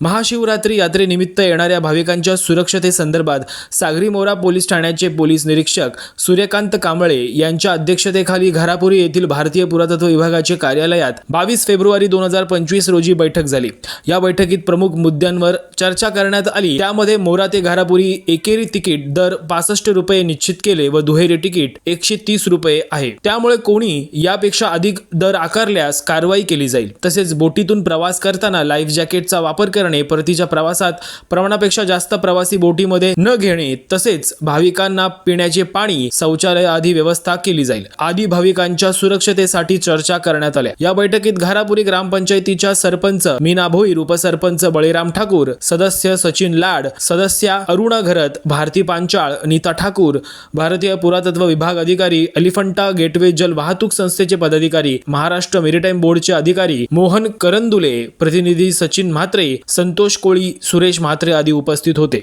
महाशिवरात्री यात्रेनिमित्त येणाऱ्या भाविकांच्या सुरक्षतेसंदर्भात सागरी मोरा पोलीस ठाण्याचे पोलीस निरीक्षक सूर्यकांत कांबळे यांच्या अध्यक्षतेखाली घारापुरी येथील भारतीय पुरातत्व विभागाचे कार्यालयात बावीस फेब्रुवारी दोन हजार पंचवीस रोजी बैठक झाली. या बैठकीत प्रमुख मुद्द्यांवर चर्चा करण्यात आली. त्यामध्ये मोरा ते घारापुरी एकेरी तिकीट दर पासष्ट रुपये निश्चित केले व दुहेरी तिकीट एकशे तीस रुपये आहे. त्यामुळे कोणी यापेक्षा अधिक दर आकारल्यास कारवाई केली जाईल. तसेच बोटीतून प्रवास करताना लाईफ जॅकेटचा वापर करणे करणे परतीच्या प्रवासात प्रमाणापेक्षा जास्त प्रवासी बोटीमध्ये न घेणे तसेच भाविकांना पिण्याचे पाणी शौचालय आदी व्यवस्था केली जाईल. आदी भाविकांच्या सुरक्षतेसाठी चर्चा करण्यात आल्या. या बैठकीत घारापुरी ग्रामपंचायतीच्या सरपंच मीना भोईर उपसरपंच बळीराम ठाकूर सदस्य सचिन लाड सदस्या अरुणा घरत भारती पांचाळ नीता ठाकूर भारतीय पुरातत्व विभाग अधिकारी अलिफंटा गेटवे जल वाहतूक संस्थेचे पदाधिकारी महाराष्ट्र मेरीटाईम बोर्डचे अधिकारी मोहन करंदुले प्रतिनिधी सचिन म्हात्रे संतोष कोळी सुरेश म्हात्रे आदी उपस्थित होते.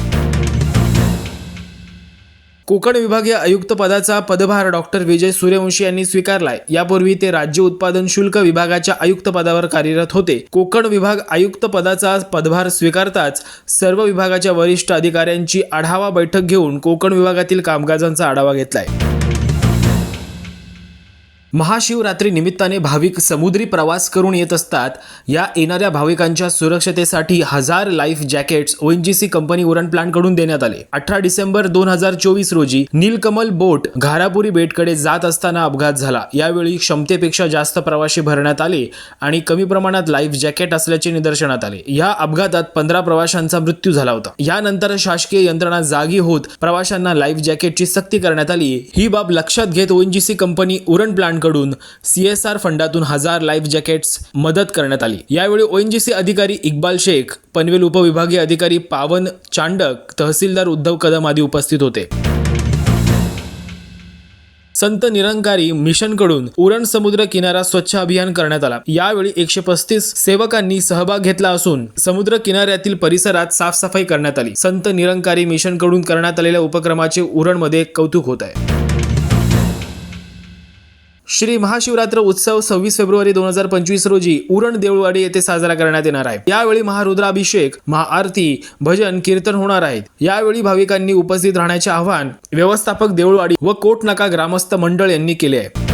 कोकण विभागीय आयुक्त पदाचा पदभार डॉक्टर विजय सूर्यवंशी यांनी स्वीकारलाय. यापूर्वी ते राज्य उत्पादन शुल्क विभागाच्या आयुक्त पदावर कार्यरत होते. कोकण विभाग आयुक्त पदाचा पदभार स्वीकारताच सर्व विभागाच्या वरिष्ठ अधिकाऱ्यांची आढावा बैठक घेऊन कोकण विभागातील कामकाजांचा आढावा घेतलाय. महाशिवरात्री निमित्ताने भाविक समुद्री प्रवास करून येत असतात. या येणाऱ्या भाविकांच्या सुरक्षतेसाठी हजार life jackets ONGC company Uran प्लांटकडून देण्यात आले. अठरा डिसेंबर दोन हजार चोवीस रोजी नीलकमल बोट घारापुरी बेटकडे जात असताना अपघात झाला. यावेळी क्षमतेपेक्षा जास्त प्रवासी भरण्यात आले आणि कमी प्रमाणात लाईफ जॅकेट असल्याचे निदर्शनात आले. या अपघातात पंधरा प्रवाशांचा मृत्यू झाला होता. यानंतर शासकीय यंत्रणा जागी होत प्रवाशांना लाईफ जॅकेटची सक्ती करण्यात आली. ही बाब लक्षात घेत ओएनजीसी कंपनी उरण प्लांट कडून आर फंडातून हजार लाईफ जॅकेट्स मदत करण्यात आली. यावेळी ओएनजीसी अधिकारी इक्बाल शेख पनवेल उपविभागीय अधिकारी पावन चांडक तहसीलदार उद्धव कदम आदी उपस्थित होते. संत निरंकारी मिशनकडून उरण समुद्र किनारा स्वच्छ अभियान करण्यात आला. यावेळी एकशे पस्तीस सेवकांनी सहभाग घेतला असून समुद्र किनाऱ्यातील परिसरात साफसफाई करण्यात आली. संत निरंकारी मिशनकडून करण्यात आलेल्या उपक्रमाचे उरणमध्ये कौतुक होत आहे. श्री महाशिवरात्र उत्सव सव्वीस फेब्रुवारी दोन हजार पंचवीस रोजी उरण देऊळवाडी येथे साजरा करण्यात येणार आहे. यावेळी महारुद्राभिषेक महाआरती भजन कीर्तन होणार आहेत. यावेळी भाविकांनी उपस्थित राहण्याचे आवाहन व्यवस्थापक देऊळवाडी व कोटनाका ग्रामस्थ मंडळ यांनी केले आहे.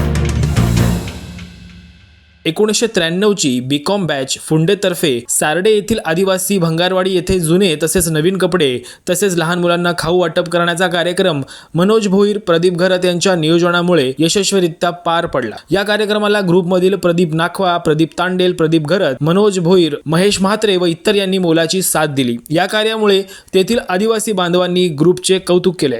एकोणीसशे त्र्याण्णवची बीकॉम बॅच फुंडेतर्फे सारडे येथील आदिवासी भंगारवाडी येथे जुने तसेच नवीन कपडे तसेच लहान मुलांना खाऊ वाटप करण्याचा कार्यक्रम मनोज भोईर प्रदीप घरत यांच्या नियोजनामुळे यशस्वीरित्या पार पडला. या कार्यक्रमाला ग्रुपमधील प्रदीप नाखवा प्रदीप तांडेल प्रदीप घरत मनोज भोईर महेश म्हात्रे व इतर यांनी मोलाची साथ दिली. या कार्यामुळे तेथील आदिवासी बांधवांनी ग्रुपचे कौतुक केले.